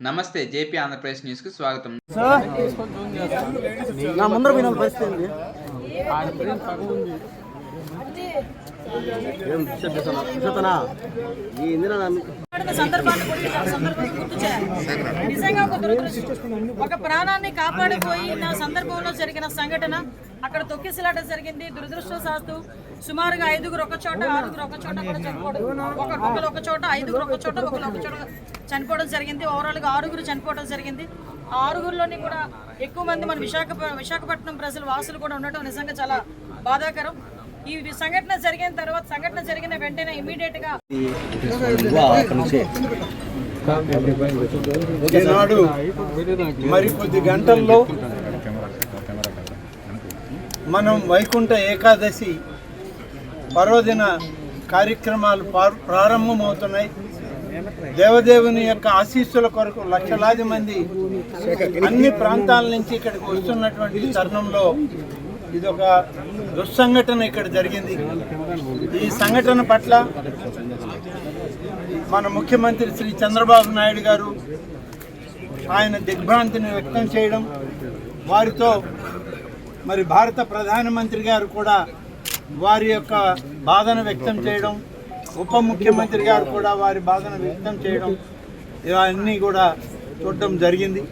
నమస్తే జేపీ ఆంధ్రప్రదేశ్ స్వాగతం. నా ముందర పోయిన పరిస్థితి ఏంది? ఏం చేస్తున్నా ఈ ఇందిరా నా సందర్భాన్ని గుర్తు చేయాలి. నిజంగా ఒక దురదృష్టం. ఒక ప్రాణాన్ని కాపాడిపోయిన సందర్భంలో జరిగిన సంఘటన అక్కడ తొక్కిసలాట జరిగింది. దురదృష్టవశాత్తు సుమారుగా ఐదుగురు ఒక చోట ఆరుగురు ఒక చోట కూడా ఒక ఒకరు ఒక చోట ఐదుగురు ఒక చోట ఒకరు ఒక చోట చనిపోవడం జరిగింది. ఓవరాల్గా ఆరుగురు చనిపోవడం జరిగింది. ఆరుగురిలోని కూడా ఎక్కువ మంది మన విశాఖ విశాఖపట్నం ప్రజలు వాసులు కూడా ఉండటం నిజంగా చాలా బాధాకరం. ఈ సంఘటన జరిగిన తర్వాత సంఘటన జరిగిన వెంటనే ఇమీడియట్గా ఈనాడు మరి కొద్ది గంటల్లో మనం వైకుంఠ ఏకాదశి పర్వదిన కార్యక్రమాలు ప్రారంభమవుతున్నాయి. దేవదేవుని యొక్క ఆశీస్సుల కొరకు లక్షలాది మంది అన్ని ప్రాంతాల నుంచి ఇక్కడికి వస్తున్నటువంటి తరుణంలో ఇది ఒక దుస్సంఘటన ఇక్కడ జరిగింది. ఈ సంఘటన పట్ల మన ముఖ్యమంత్రి శ్రీ చంద్రబాబు నాయుడు గారు ఆయన దిగ్భ్రాంతిని వ్యక్తం చేయడం వారితో మరి భారత ప్రధానమంత్రి గారు కూడా వారి యొక్క బాధను వ్యక్తం చేయడం ఉప ముఖ్యమంత్రి గారు కూడా వారి బాధను వ్యక్తం చేయడం ఇవన్నీ కూడా చూడడం జరిగింది.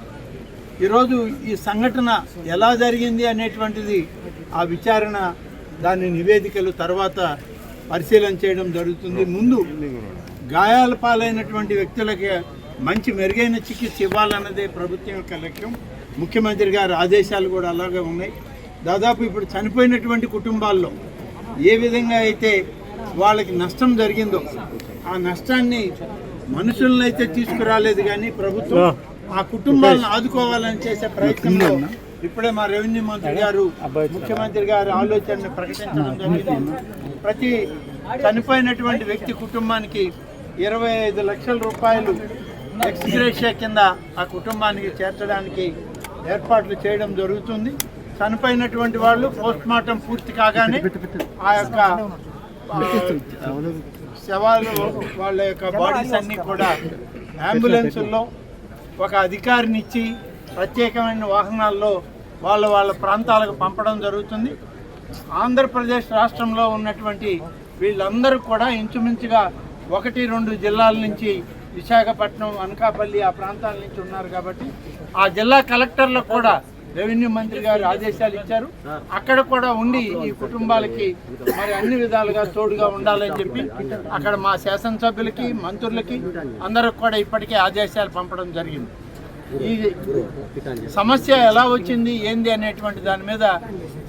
ఈరోజు ఈ సంఘటన ఎలా జరిగింది అనేటువంటిది ఆ విచారణ దాని నివేదికలు తర్వాత పరిశీలన చేయడం జరుగుతుంది. ముందు గాయాల పాలైనటువంటి వ్యక్తులకి మంచి మెరుగైన చికిత్స ఇవ్వాలన్నదే ప్రభుత్వం యొక్క లక్ష్యం. ముఖ్యమంత్రి గారి ఆదేశాలు కూడా అలాగే ఉన్నాయి. దాదాపు ఇప్పుడు చనిపోయినటువంటి కుటుంబాల్లో ఏ విధంగా అయితే వాళ్ళకి నష్టం జరిగిందో ఆ నష్టాన్ని మనుషులను అయితే తీసుకురాలేదు కానీ ప్రభుత్వం ఆ. కుటుంబాలను ఆదుకోవాలని చేసే ప్రయత్నంలో ఇప్పుడే మా రెవెన్యూ మంత్రి గారు ముఖ్యమంత్రి గారి ఆలోచనని ప్రకటించడం జరిగింది. ప్రతి చనిపోయినటువంటి వ్యక్తి కుటుంబానికి ఇరవై ఐదు లక్షల రూపాయలు ఎక్స్గ్రేషియా కింద ఆ కుటుంబానికి చేర్చడానికి ఏర్పాట్లు చేయడం జరుగుతుంది. చనిపోయినటువంటి వాళ్ళు పోస్ట్ మార్టం పూర్తి కాగానే ఆ యొక్క శవాలు వాళ్ళ యొక్క బాడీస్ అన్ని కూడా అంబులెన్సుల్లో ఒక అధికారిని ఇచ్చి ప్రత్యేకమైన వాహనాల్లో వాళ్ళ వాళ్ళ ప్రాంతాలకు పంపడం జరుగుతుంది. ఆంధ్రప్రదేశ్ రాష్ట్రంలో ఉన్నటువంటి వీళ్ళందరూ కూడా ఇంచుమించుగా ఒకటి రెండు జిల్లాల నుంచి విశాఖపట్నం అనకాపల్లి ఆ ప్రాంతాల నుంచి ఉన్నారు కాబట్టి ఆ జిల్లా కలెక్టర్లకు కూడా రెవెన్యూ మంత్రి గారు ఆదేశాలు ఇచ్చారు. అక్కడ కూడా ఉండి ఈ కుటుంబాలకి మరి అన్ని విధాలుగా తోడుగా ఉండాలని చెప్పి అక్కడ మా శాసనసభ్యులకి మంత్రులకి అందరికి కూడా ఇప్పటికే ఆదేశాలు పంపడం జరిగింది. ఈ సమస్య ఎలా వచ్చింది ఏంది అనేటువంటి దాని మీద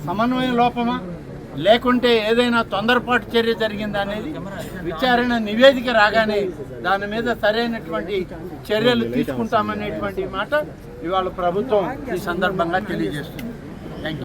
సమన్వయ లోపమా? లేకుంటే ఏదైనా తొందరపాటు చర్య జరిగిందనేది విచారణ నివేదిక రాగానే దాని మీద సరైనటువంటి చర్యలు తీసుకుంటామనేటువంటి మాట ఇవాళ ప్రభుత్వం ఈ సందర్భంగా తెలియజేస్తుంది. Thank you